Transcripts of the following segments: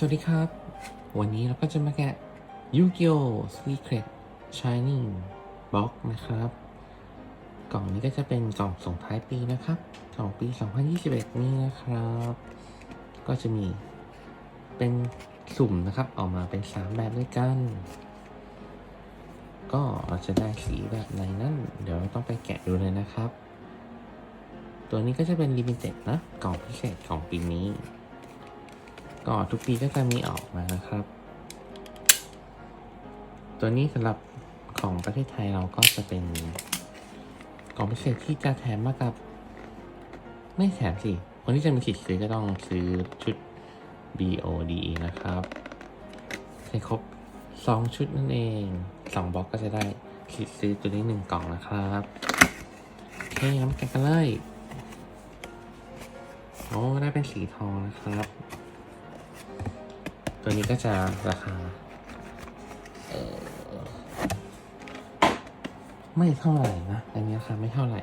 สวัสดีครับ วันนี้เราก็จะมาแกะยูกิโอ Secret Shining Box นะครับ กล่องนี้ก็จะเป็นกล่องส่งท้ายปีนะครับของปี 2021 นี้นะครับ ก็จะมีเป็นสุ่มนะครับ ออกมาเป็น 3 แบบด้วยกัน ก็เราจะได้สีแบบไหนนั่น เดี๋ยวเราต้องไปแกะดูเลยนะครับ ตัวนี้ก็จะเป็นลิมิเต็ดนะ กล่องพิเศษของปีนี้ ก็ทุกปีก็จะมีออกมานะครับ ตัวนี้สำหรับของประเทศไทยเราก็จะเป็นกล่องพิเศษที่จะแถมมากับ ไม่แถมสิ คนที่จะมีสิทธิ์ซื้อก็ต้องซื้อชุด BODE นะครับให้ครบสองชุดนั่นเองสองบล็อกก็จะได้สิทธิ์ซื้อตัวนี้หนึ่งกล่องนะครับโอเคงั้นแกะกันเลยโอ้ได้เป็นสีทองนะครับ ตัวนี้ก็จะราคาไม่เท่าไหร่นะ อันนี้ราคาไม่เท่าไหร่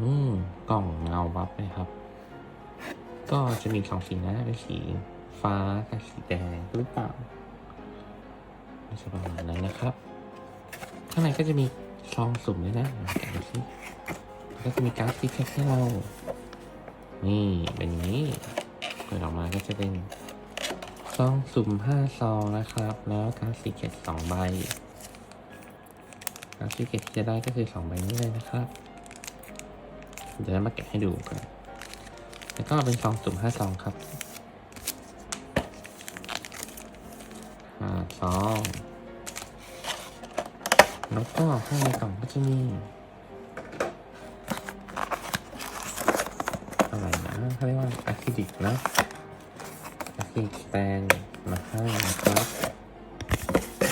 อืม กล่องเงาวับเลยครับ ก็จะมีสองสีนะเป็นสีฟ้ากับสีแดงหรือเปล่าไม่ใช่ประมาณนั้นนะครับ ข้างในก็จะมีซองสุ่มด้วยนะแกะดูสิแล้วก็จะมีการ์ดซีแพ็คให้เรา นี่เป็นอย่างนี้ เปิดออกมาก็จะเป็น ซองสุ่มห้าซองนะครับ แล้วการดซีเกตสองใบการดซีเกตที่จะได้ก็คือสองใบนี้เลยนะครับเดี๋ยวมาแกะให้ดูกันแล้วก็เป็นซองสุ่มห้าซองครับห้าซองแล้วก็ข้างในกล่องก็จะมีอะไรนะเขาเรียกว่าอะคริลิกนะ อะคริลิกสแตนมาให้นะครับ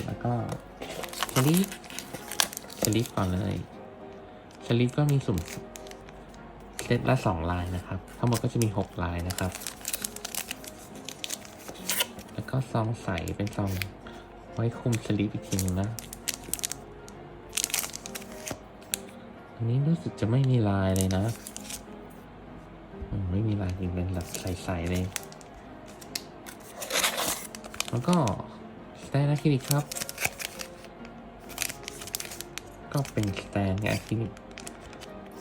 แล้วก็สลิปสลิปก่อนเลยสลิปก็มีสุ่มเซตละสองลายนะครับ ทั้งหมดก็จะมีหกลายนะครับ แล้วก็ซองใสเป็นซองไว้คุมสลิปอีกทีนึงนะอันนี้รู้สึกจะไม่มีลายเลยนะ ไม่มีลายจริงเป็นแบบใสๆเลย แล้วก็สแตนอะคริลิกครับ ก็เป็นสแตนอะคริลิก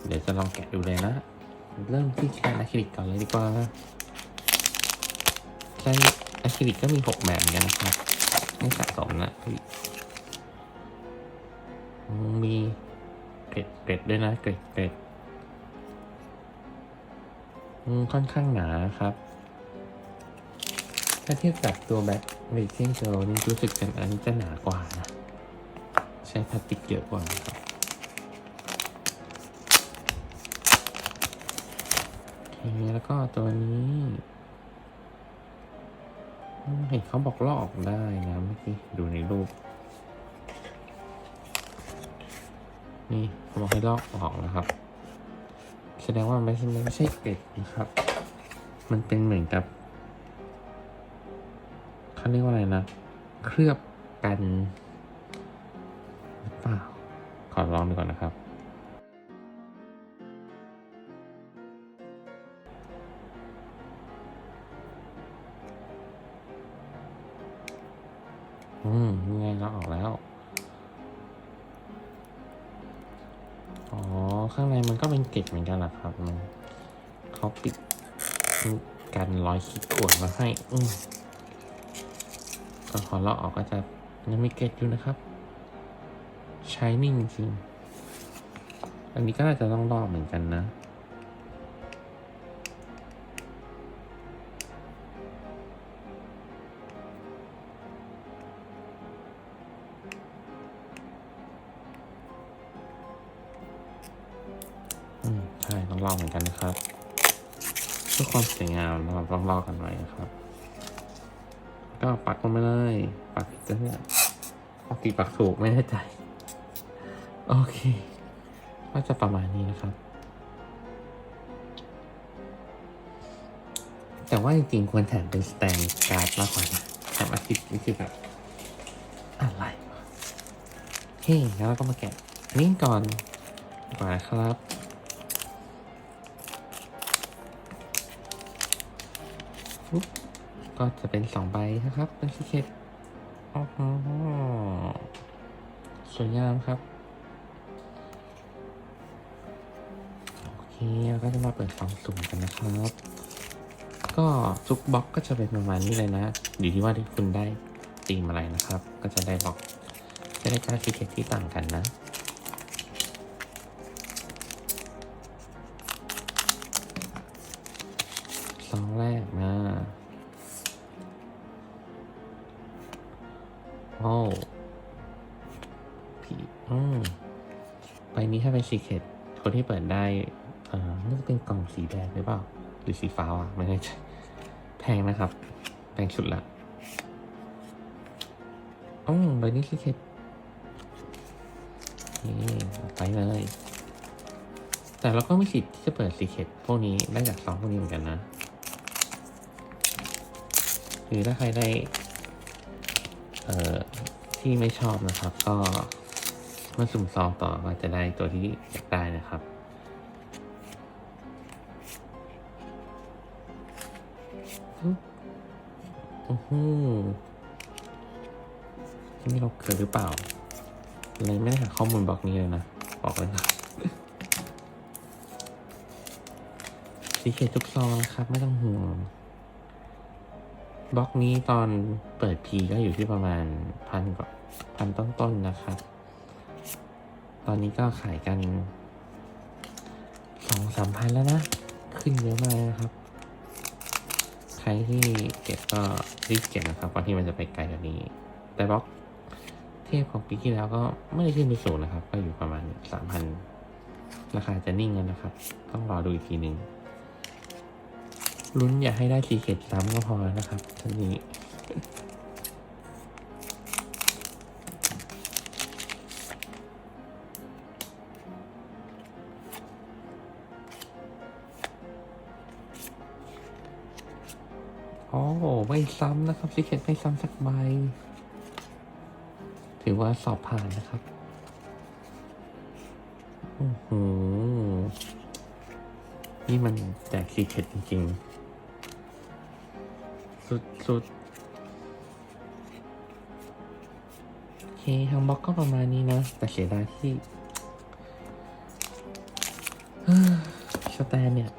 เดี๋ยวจะลองแกะดูเลยนะ เริ่มที่สแตนอะคริลิกก่อนเลยดีกว่าสแตนอะคริลิกก็มีหกแบบเหมือนกันนะครับให้สะสมนะมีเกร็ดเกร็ดด้วยนะเกร็ดเกร็ดค่อนข้างหนาครับ ถ้าเทียบกับตัวแบ็คเรเซนเจลนี่รู้สึกกันอันนี้จะหนากว่านะ ใช้พลาสติกเยอะกว่าครับโอเคแล้วก็ตัวนี้เห็นเขาบอกลอกได้นะเมื่อกี้ดูในรูป นี่เขาบอกให้ลอกออกนะครับ แสดงว่าไม่ใช่ไม่ใช่เกล็ดนะครับ มันเป็นเหมือนกับ เขาเรียกว่าอะไรนะ เคลือบกันหรือเปล่าขอลองดูก่อนนะครับ อืมนี่ไงเราออกแล้ว อ๋อ ข้างในมันก็เป็นเกล็ดเหมือนกันแหละครับมันเขาปิดกันรอยขีดข่วนมาให้ อืม ตอนขอเลาะออกก็จะยังมีเกล็ดอยู่นะครับใช้นิ่งจริง อันนี้ก็น่าจะต้องลอกเหมือนกันนะ อืม ใช่ ต้องลอกเหมือนกันนะครับเพื่อความสวยงามเราต้องลอกกันไว้นะครับ ก็ปักลงไปเลย ปักผิดจะเนี่ยปักผิดปักถูกไม่แน่ใจ โอเค ก็จะประมาณนี้นะครับ แต่ว่าจริงๆควรแถมเป็นสแตนการ์ดมากกว่านะแถมอาทิตย์นี่คือแบบอะไรเฮ้ยแล้วก็มาแกะนนี้ก่อนดีกว่านะครับปุ๊บ ก็จะเป็นสองใบนะครับ เป็นซีเคทอ๋อสวยงามครับ โอเคเราก็จะมาเปิดฟองสุ่มกันนะครับ ก็ทุกบล็อกก็จะเป็นประมาณนี้เลยนะอยู่ที่ว่าที่คุณได้ตีมอะไรนะครับ ก็จะได้บล็อกจะได้การดซีเคทที่ต่างกันนะซองแรกมา โอ้ผีอืมใบนี้ถ้าเป็นซีเคทคนที่เปิดได้เอ่อน่าจะเป็นกล่องสีแดงหรือเปล่า หรือสีฟ้าอะ ไม่แน่ใจแพงนะครับ แพงชุดละอืมใบนี้ซีเคทนี่ไปเลย แต่เราก็ไม่สิทธิ์ที่จะเปิดซีเคทพวกนี้ได้จากซองพวกนี้เหมือนกันนะ หรือถ้าใครได้ เอ่อที่ไม่ชอบนะครับ ก็เมื่อสุ่มซองต่อก็จะได้ตัวที่อยากได้นะครับอืออือหือนี่เราเกิดหรือเปล่าเลยไม่ได้หาข้อมูลบล็อกนี้เลยนะ บอกเลยนะสีเขียวทุกซองนะครับ ไม่ต้องห่วง บล็อกนี้ตอนเปิดพีก็อยู่ที่ประมาณพันกว่าพันต้นๆนะครับ ตอนนี้ก็ขายกันสองสามพันแล้วนะ ขึ้นเยอะมากนะครับ ใครที่เก็บก็รีบเก็บนะครับก่อนที่มันจะไปไกลกว่านี้ แต่บล็อกเทพของปีที่แล้วก็ไม่ได้ขึ้นไปสูงนะครับ ก็อยู่ประมาณสามพันราคาจะนิ่งแล้วนะครับ ต้องรอดูอีกทีหนึ่ง ลุ้นอย่าให้ได้ซีเคทซ้ำก็พอแล้วนะครับท่านี้โอ้ไม่ซ้ำนะครับซีเคทไม่ซ้ำสักใบ ถือว่าสอบผ่านนะครับโอ้โหนี่มันแจกซีเคทจริงๆ สุดๆโอเคทางบล็อกก็ประมาณนี้นะ แต่เสียดายที่สแตนเนี่ย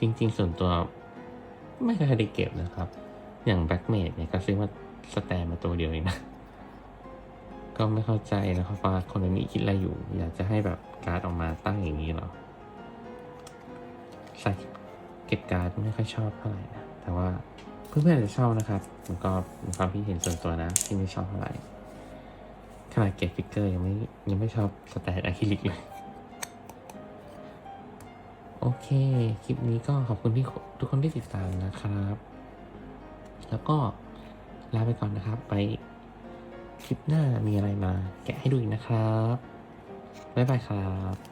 จริง ๆ ส่วนตัวไม่เคยได้เก็บนะครับ อย่างแบ็กเมดเนี่ยก็ซื้อมาสแตนมาตัวเดียวเองนะ ก็ไม่เข้าใจนะครับว่าคนนี้คิดอะไรอยู่ อยากจะให้แบบการ์ดออกมาตั้งอย่างนี้เหรอใส่เก็บการ์ดไม่ค่อยชอบเท่าไหร่นะ แต่ว่า เพื่อนๆอาจจะชอบนะครับมันก็เป็นความคิดเห็นส่วนตัวนะ ที่ไม่ชอบเท่าไหร่ขนาดเก็บฟิกเกอร์ยังไม่ยังไม่ชอบสแตนอะคริลิกเลย โอเค คลิปนี้ก็ขอบคุณที่ทุกคนที่ติดตามนะครับ แล้วก็ลาไปก่อนนะครับไปคลิปหน้ามีอะไรมา แกะให้ดูอีกนะครับ บ๊ายบายครับ